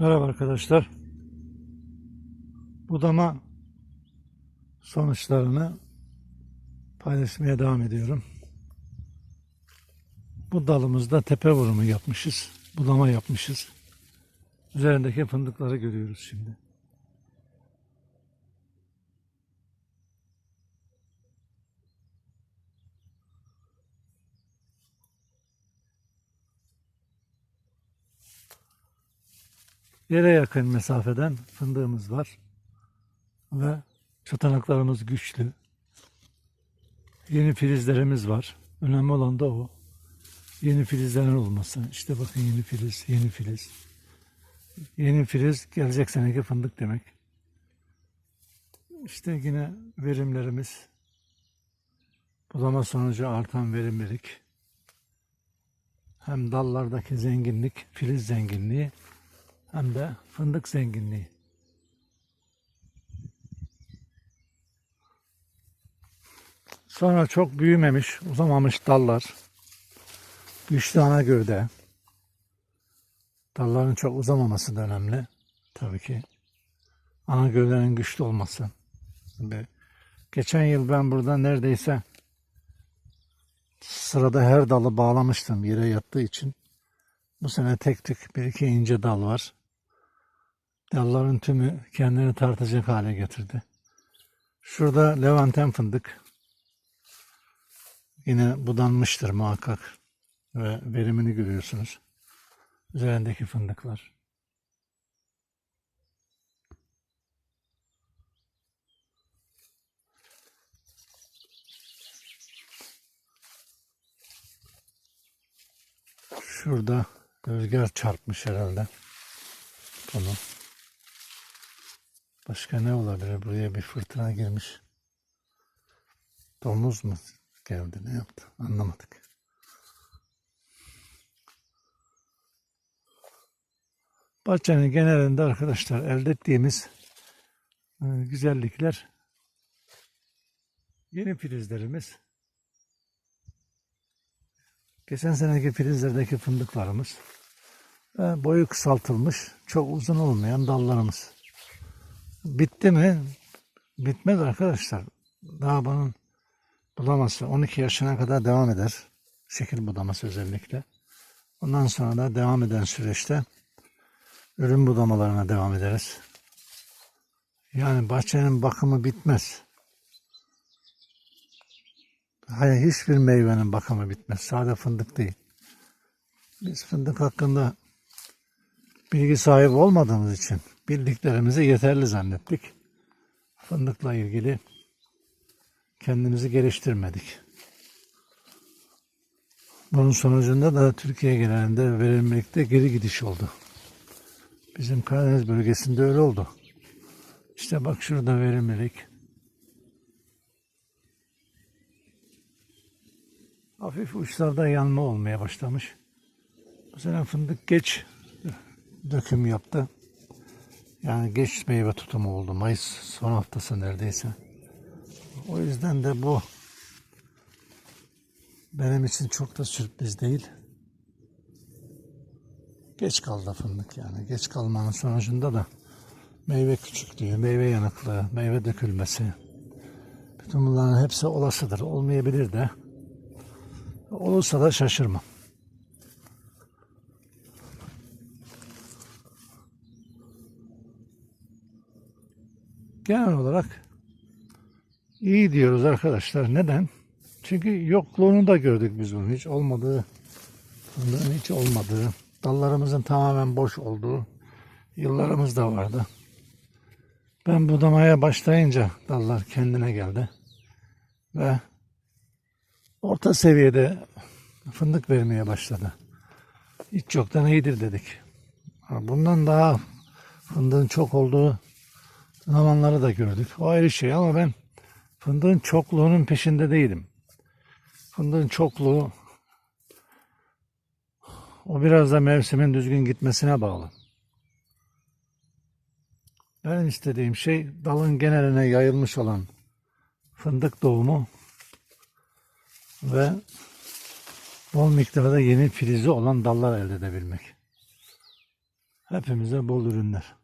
Merhaba arkadaşlar. Budama sonuçlarını paylaşmaya devam ediyorum. Bu dalımızda tepe vurumu yapmışız. Budama yapmışız. Üzerindeki fındıkları görüyoruz şimdi. Yere yakın mesafeden fındığımız var. Ve çatanaklarımız güçlü. Yeni filizlerimiz var. Önemli olan da o. Yeni filizlerin olması. İşte bakın yeni filiz, yeni filiz. Yeni filiz gelecek seneki fındık demek. İşte yine verimlerimiz. Budama sonucu artan verimlilik. Hem dallardaki zenginlik, filiz zenginliği hem de fındık zenginliği. Sonra çok büyümemiş, uzamamış dallar. Güçlü ana gövde. Dalların çok uzamaması da önemli. Tabii ki. Ana gövdenin güçlü olması. Ve geçen yıl ben burada neredeyse sırada her dalı bağlamıştım yere yattığı için. Bu sene tek tük bir iki ince dal var. Dalların tümü kendini tartacak hale getirdi. Şurada Levanten fındık. Yine budanmıştır muhakkak. Ve verimini görüyorsunuz. Üzerindeki fındıklar. Şurada rüzgar çarpmış herhalde. Bunu. Başka ne olabilir? Buraya bir fırtına girmiş. Domuz mu geldi? Ne yaptı? Anlamadık. Bahçenin genelinde arkadaşlar elde ettiğimiz e, güzellikler yeni filizlerimiz geçen seneki filizlerdeki fındıklarımız ve boyu kısaltılmış çok uzun olmayan dallarımız. Bitti mi? Bitmez arkadaşlar. Daha bunun budaması 12 yaşına kadar devam eder. Şekil budaması özellikle. Ondan sonra da devam eden süreçte ürün budamalarına devam ederiz. Yani bahçenin bakımı bitmez. Hayır hiçbir meyvenin bakımı bitmez. Sade fındık değil. Biz fındık hakkında bilgi sahibi olmadığımız için bildiklerimizi yeterli zannettik. Fındıkla ilgili kendimizi geliştirmedik. Bunun sonucunda da Türkiye genelinde verimlilikte geri gidiş oldu. Bizim Karadeniz bölgesinde öyle oldu. İşte bak şurada verimlilik. Hafif uçlarda yanma olmaya başlamış. Sene fındık geç döküm yaptı. Yani geç meyve tutumu oldu. Mayıs son haftası neredeyse. O yüzden de bu benim için çok da sürpriz değil. Geç kaldı fındık yani. Geç kalmanın sonucunda da meyve küçüklüğü, meyve yanıklığı, meyve dökülmesi. Bütün bunların hepsi olasıdır. Olmayabilir de. Olursa da şaşırmam. Genel olarak iyi diyoruz arkadaşlar. Neden? Çünkü yokluğunu da gördük biz bunun. Hiç olmadığı, bunların hiç olmadığı, dallarımızın tamamen boş olduğu yıllarımız da vardı. Ben budamaya başlayınca dallar kendine geldi. Ve orta seviyede fındık vermeye başladı. Hiç yoktan iyidir dedik. Bundan daha fındığın çok olduğu zamanları da gördük. O ayrı şey ama ben fındığın çokluğunun peşinde değilim. Fındığın çokluğu o biraz da mevsimin düzgün gitmesine bağlı. Ben istediğim şey dalın geneline yayılmış olan fındık doğumu ve bol miktarda yeni filizi olan dallar elde edebilmek. Hepimize bol ürünler.